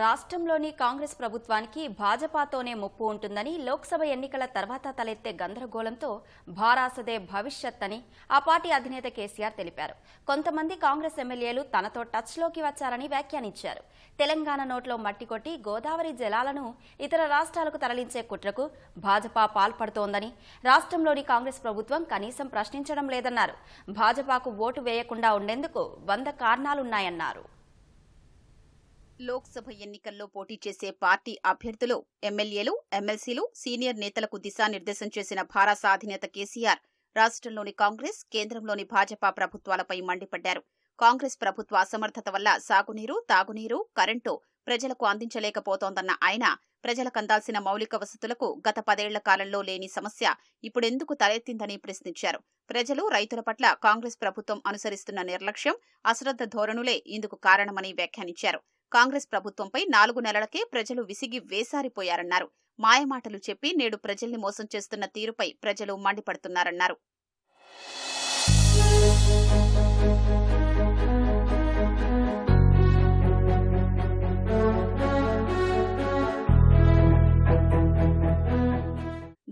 రాష్ట్రంలోని కాంగ్రెస్ ప్రభుత్వానికి భాజపాతోనే ముప్పు ఉంటుందని లోక్సభ ఎన్నికల తర్వాత తలెత్తే గందరగోళంతో భారాసదే భవిష్యత్ అని ఆ పార్టీ అధినేత కేసీఆర్ తెలిపారు. కొంతమంది కాంగ్రెస్ ఎమ్మెల్యేలు తనతో టచ్లోకి వచ్చారని వ్యాఖ్యానించారు. తెలంగాణ నోట్లో మట్టి కొట్టి గోదావరి జలాలను ఇతర రాష్ట్రాలకు తరలించే కుట్రకు భాజపా పాల్పడుతోందని రాష్ట్రంలోని కాంగ్రెస్ ప్రభుత్వం కనీసం ప్రశ్నించడం లేదన్నారు. భాజపాకు ఓటు వేయకుండా ఉండేందుకు వంద కారణాలున్నాయన్నారు. లోక్సభ ఎన్నికల్లో పోటీ చేసే పార్టీ అభ్యర్థులు ఎమ్మెల్యేలు ఎమ్మెల్సీలు సీనియర్ నేతలకు దిశానిర్దేశం చేసిన భారత అధినేత కేసీఆర్ రాష్ట్రంలోని కాంగ్రెస్ కేంద్రంలోని భాజపా ప్రభుత్వాలపై మండిపడ్డారు. కాంగ్రెస్ ప్రభుత్వ అసమర్థత వల్ల సాగునీరు తాగునీరు కరెంటు ప్రజలకు అందించలేకపోతోందన్న ఆయన ప్రజలకందాల్సిన మౌలిక వసతులకు గత పదేళ్ళ కాలంలో లేని సమస్య ఇప్పుడెందుకు తలెత్తిందని ప్రశ్నించారు. ప్రజలు రైతుల పట్ల కాంగ్రెస్ ప్రభుత్వం అనుసరిస్తున్న నిర్లక్ష్యం అశ్రద్ధ ధోరణులే ఇందుకు కారణమని వ్యాఖ్యానించారు. కాంగ్రెస్ ప్రభుత్వంపై నాలుగు నెలలకే ప్రజలు విసిగి వేసారిపోయారన్నారు. మాయమాటలు చెప్పి నేడు ప్రజల్ని మోసం చేస్తున్న తీరుపై ప్రజలు మండిపడుతున్నారన్నారు.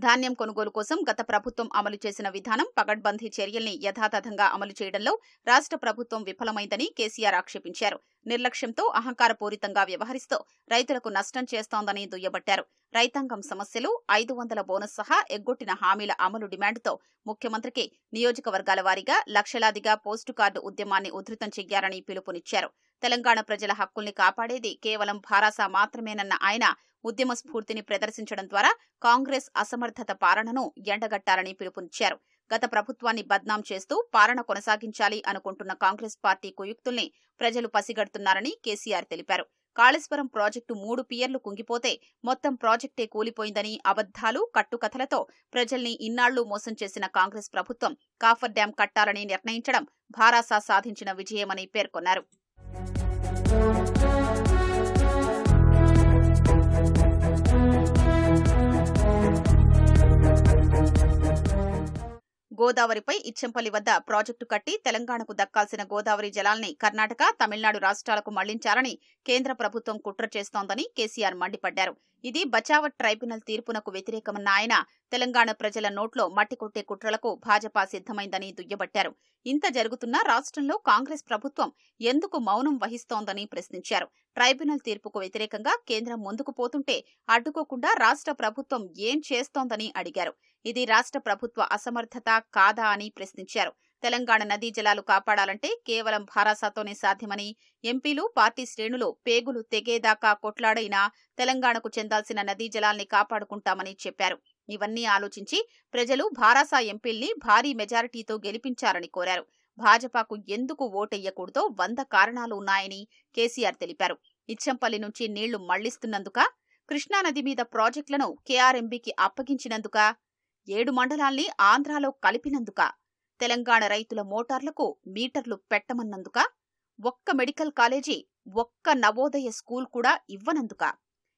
ధాన్యం కొనుగోలు కోసం గత ప్రభుత్వం అమలు చేసిన విధానం పగడ్బందీ చర్యల్ని యథాతథంగా అమలు చేయడంలో రాష్ట్ర ప్రభుత్వం విఫలమైందని కేసీఆర్ ఆక్షేపించారు. నిర్లక్ష్యంతో అహంకారపూరితంగా వ్యవహరిస్తూ రైతులకు నష్టం చేస్తోందని దుయ్యబట్టారు. రైతాంగం సమస్యలు ఐదు వందల బోనస్ సహా ఎగ్గొట్టిన హామీల అమలు డిమాండ్తో ముఖ్యమంత్రికి నియోజకవర్గాల వారీగా లక్షలాదిగా పోస్టు కార్డు ఉద్యమాన్ని ఉధృతం చెయ్యారని పిలుపునిచ్చారు. తెలంగాణ ప్రజల హక్కుల్ని కాపాడేది కేవలం భారాస మాత్రమేనన్న ఆయన ఉద్యమ స్ఫూర్తిని ప్రదర్శించడం ద్వారా కాంగ్రెస్ అసమర్థత పాలనను ఎండగట్టాలని పిలుపునిచ్చారు. గత ప్రభుత్వాన్ని బద్నాం చేస్తూ పాలన కొనసాగించాలి అనుకుంటున్న కాంగ్రెస్ పార్టీ కుయుక్తుల్ని ప్రజలు పసిగడుతున్నారని కేసీఆర్ తెలిపారు. కాళేశ్వరం ప్రాజెక్టు మూడు పియర్లు కుంగిపోతే మొత్తం ప్రాజెక్టే కూలిపోయిందని అబద్దాలు కట్టుకథలతో ప్రజల్ని ఇన్నాళ్ళు మోసం చేసిన కాంగ్రెస్ ప్రభుత్వం కాఫర్ డ్యాం కట్టాలని నిర్ణయించడం భారాసా సాధించిన విజయమని పేర్కొన్నారు. గోదావరిపై ఇచ్చెంపల్లి వద్ద ప్రాజెక్టు కట్టి తెలంగాణకు దక్కాల్సిన గోదావరి జలాల్ని కర్ణాటక తమిళనాడు రాష్ట్రాలకు మళ్ళించాలని కేంద్ర ప్రభుత్వం కుట్ర చేస్తోందని కేసీఆర్ మండిపడ్డారు. ఇది బచావట్ ట్రైబ్యునల్ తీర్పునకు వ్యతిరేకమన్న ఆయన తెలంగాణ ప్రజల నోట్లో మట్టి కొట్టే కుట్రలకు భాజపా సిద్ధమైందని దుయ్యబట్టారు. ఇంత జరుగుతున్నా రాష్ట్రంలో కాంగ్రెస్ ప్రభుత్వం ఎందుకు మౌనం వహిస్తోందని ప్రశ్నించారు. ట్రైబ్యునల్ తీర్పుకు వ్యతిరేకంగా కేంద్రం ముందుకు పోతుంటే అడ్డుకోకుండా రాష్ట్ర ప్రభుత్వం ఏం చేస్తోందని అడిగారు. ఇది రాష్ట్ర ప్రభుత్వ అసమర్థత కాదా అని ప్రశ్నించారు. తెలంగాణ నదీ జలాలు కాపాడాలంటే కేవలం భారాసాతోనే సాధ్యమని ఎంపీలు పార్టీ శ్రేణులు పేగులు తెగేదాకా కొట్లాడైనా తెలంగాణకు చెందాల్సిన నదీ జలాల్ని కాపాడుకుంటామని చెప్పారు. ఇవన్నీ ఆలోచించి ప్రజలు భారాసా ఎంపీల్ని భారీ మెజారిటీతో గెలిపించారని కోరారు. భాజపాకు ఎందుకు ఓటెయ్యకూడదో వంద కారణాలు ఉన్నాయని కేసీఆర్ తెలిపారు. ఇచ్చంపల్లి నుంచి నీళ్ళు మళ్ళిస్తున్నందుక? కృష్ణానది మీద ప్రాజెక్టులను కేఆర్ఎంబీకి అప్పగించినందుక? ఏడు మండలాల్ని ఆంధ్రాలో కలిపినందుక తెలంగాణ రైతుల మోటార్లకు మీటర్లు పెట్టమన్నందుక ఒక్క మెడికల్ కాలేజీ ఒక్క నవోదయ స్కూల్ కూడా ఇవ్వనందుక.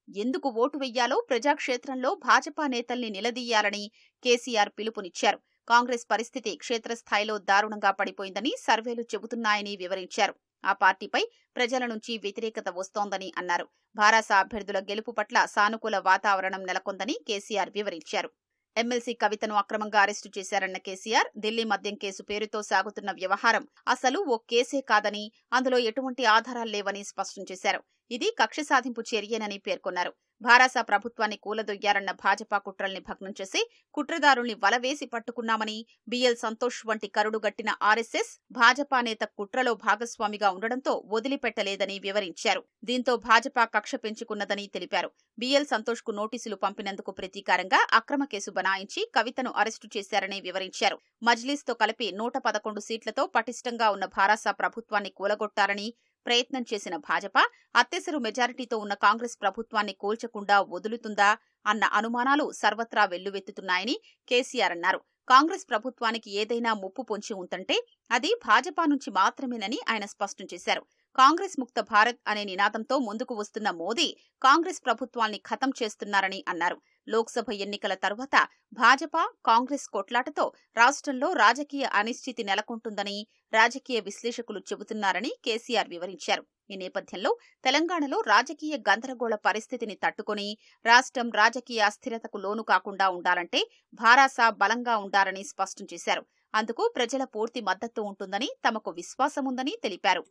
ఎందుకు ఓటు వెయ్యాలో ప్రజాక్షేత్రంలో భాజపా నేతల్ని నిలదీయాలని కేసీఆర్ పిలుపునిచ్చారు. కాంగ్రెస్ పరిస్థితి క్షేత్రస్థాయిలో దారుణంగా పడిపోయిందని సర్వేలు చెబుతున్నాయని వివరించారు. ఆ పార్టీపై ప్రజల నుంచి వ్యతిరేకత వస్తోందని అన్నారు. భారాస అభ్యర్థుల గెలుపు పట్ల సానుకూల వాతావరణం నెలకొందని కేసీఆర్ వివరించారు. ఎమ్మెల్సీ కవితను అక్రమంగా అరెస్టు చేశారన్న కేసీఆర్ ఢిల్లీ మద్యం కేసు పేరుతో సాగుతున్న వ్యవహారం అసలు ఓ కేసే కాదని అందులో ఎటువంటి ఆధారాలు లేవని స్పష్టం చేశారు. ఇది కక్ష సాధింపు చర్యేనని పేర్కొన్నారు. భారాస ప్రభుత్వాన్ని కూలదొయ్యారన్న భాజపా కుట్రల్ని భగ్నం చేసి కుట్రదారుల్ని వలవేసి పట్టుకున్నామని బిఎల్ సంతోష్ వంటి కరుడుగట్టిన ఆర్ఎస్ఎస్ భాజపా నేత కుట్రలో భాగస్వామిగా ఉండడంతో వదిలిపెట్టలేదని వివరించారు. దీంతో భాజపా కక్ష పెంచుకున్నదని తెలిపారు. బిఎల్ సంతోష్కు నోటీసులు పంపినందుకు ప్రతీకారంగా అక్రమ కేసు బనాయించి కవితను అరెస్టు చేశారని వివరించారు. మజ్లీస్తో కలిపి నూట పదకొండు సీట్లతో పటిష్టంగా ఉన్న భారాస ప్రభుత్వాన్ని కూలగొట్టారని ప్రయత్నం చేసిన భాజపా అత్యసరు మెజారిటీతో ఉన్న కాంగ్రెస్ ప్రభుత్వాన్ని కూల్చకుండా వదులుతుందా అన్న అనుమానాలు సర్వత్రా వెల్లువెత్తుతున్నాయని కేసీఆర్ అన్నారు. కాంగ్రెస్ ప్రభుత్వానికి ఏదైనా ముప్పు పొంచి ఉందంటే అది భాజపా నుంచి మాత్రమేనని ఆయన స్పష్టం చేశారు. కాంగ్రెస్ ముక్త భారత్ అనే నినాదంతో ముందుకు వస్తున్న మోదీ కాంగ్రెస్ ప్రభుత్వాన్ని ఖతం చేస్తున్నారని అన్నారు. లోక్సభ ఎన్నికల తరువాత భాజపా కాంగ్రెస్ కొట్లాటతో రాష్ట్రంలో రాజకీయ అనిశ్చితి నెలకొంటుందని రాజకీయ విశ్లేషకులు చెబుతున్నారని కేసీఆర్ వివరించారు. ఈ నేపథ్యంలో తెలంగాణలో రాజకీయ గందరగోళ పరిస్థితిని తట్టుకొని రాష్ట్రం రాజకీయ అస్థిరతకు లోను కాకుండా ఉండాలంటే భారాస బలంగా ఉండాలని స్పష్టం చేశారు. అందుకు ప్రజల పూర్తి మద్దతు ఉంటుందని తమకు విశ్వాసముందని తెలిపారు.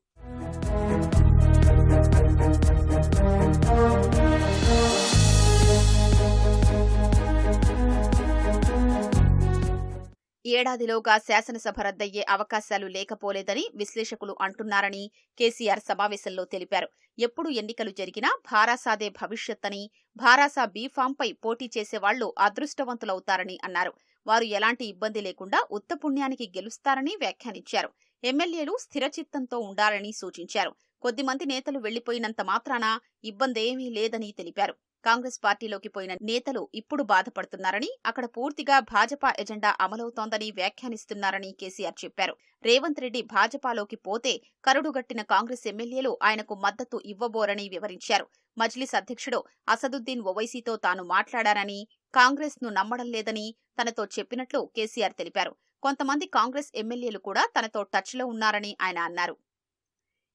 ఏడాదిలోగా శాసనసభ రద్దయ్యే అవకాశాలు లేకపోలేదని విశ్లేషకులు అంటున్నారని కేసీఆర్ సమావేశంలో తెలిపారు. ఎప్పుడు ఎన్నికలు జరిగినా భారాసాదే భవిష్యత్తని భారాసా బీఫామ్పై పోటీ చేసేవాళ్ళు అదృష్టవంతులవుతారని అన్నారు. వారు ఎలాంటి ఇబ్బంది లేకుండా ఉత్తపుణ్యానికి గెలుస్తారని వ్యాఖ్యానించారు. ఎమ్మెల్యేలు స్థిరచిత్తంతో ఉండాలని సూచించారు. కొద్దిమంది నేతలు వెళ్ళిపోయినంత మాత్రాన ఇబ్బందేమీ లేదని తెలిపారు. కాంగ్రెస్ పార్టీలోకి పోయిన నేతలు ఇప్పుడు బాధపడుతున్నారని అక్కడ పూర్తిగా భాజపా ఎజెండా అమలవుతోందని వ్యాఖ్యానిస్తున్నారని కేసీఆర్ చెప్పారు. రేవంత్ రెడ్డి భాజపాలోకి పోతే కరుడుగట్టిన కాంగ్రెస్ ఎమ్మెల్యేలు ఆయనకు మద్దతు ఇవ్వబోరని వివరించారు. మజ్లిస్ అధ్యక్షుడు అసదుద్దీన్ ఒవైసీతో తాను మాట్లాడానని కాంగ్రెస్ను నమ్మడం లేదని తనతో చెప్పినట్లు కేసీఆర్ తెలిపారు. కొంతమంది కాంగ్రెస్ ఎమ్మెల్యేలు కూడా తనతో టచ్లో ఉన్నారని ఆయన అన్నారు.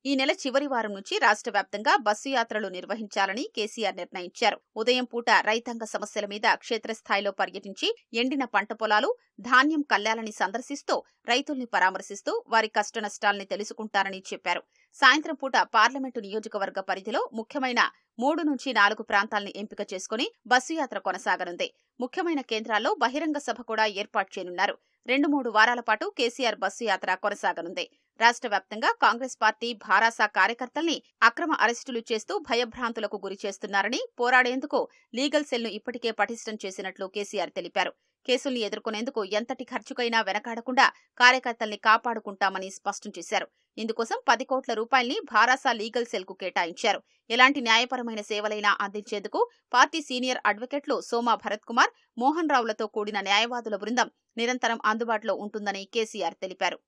ఈ నెల చివరి వారం నుంచి రాష్ట్ర వ్యాప్తంగా బస్సు యాత్రలు నిర్వహించాలని కేసీఆర్ నిర్ణయించారు. ఉదయం పూట రైతాంగ సమస్యల మీద క్షేత్రస్థాయిలో పర్యటించి ఎండిన పంట పొలాలు ధాన్యం కల్లాలని సందర్శిస్తూ రైతుల్ని పరామర్శిస్తూ వారి కష్టనష్టాల్ని తెలుసుకుంటారని చెప్పారు. సాయంత్రం పూట పార్లమెంటు నియోజకవర్గ పరిధిలో ముఖ్యమైన మూడు నుంచి నాలుగు ప్రాంతాల్ని ఎంపిక చేసుకుని బస్సు యాత్ర కొనసాగనుంది. ముఖ్యమైన కేంద్రాల్లో బహిరంగ సభ కూడా ఏర్పాటు చేయనున్నారు. రెండు మూడు వారాల పాటు కేసీఆర్ బస్సు యాత్ర కొనసాగనుంది. రాష్ట్ర వ్యాప్తంగా కాంగ్రెస్ పార్టీ భారాసా కార్యకర్తల్ని అక్రమ అరెస్టులు చేస్తూ భయభ్రాంతులకు గురి చేస్తున్నారని పోరాడేందుకు లీగల్ సెల్ను ఇప్పటికే పటిష్టం చేసినట్లు కేసీఆర్ తెలిపారు. కేసుల్ని ఎదుర్కొనేందుకు ఎంతటి ఖర్చుకైనా వెనకాడకుండా కార్యకర్తల్ని కాపాడుకుంటామని స్పష్టం చేశారు. ఇందుకోసం పది కోట్ల రూపాయల్ని భారాసా లీగల్ సెల్కు కేటాయించారు. ఎలాంటి న్యాయపరమైన సేవలైనా అందించేందుకు పార్టీ సీనియర్ అడ్వకేట్లు సోమా భరత్ కుమార్ మోహన్ రావులతో కూడిన న్యాయవాదుల బృందం నిరంతరం అందుబాటులో ఉంటుందని కేసీఆర్ తెలిపారు.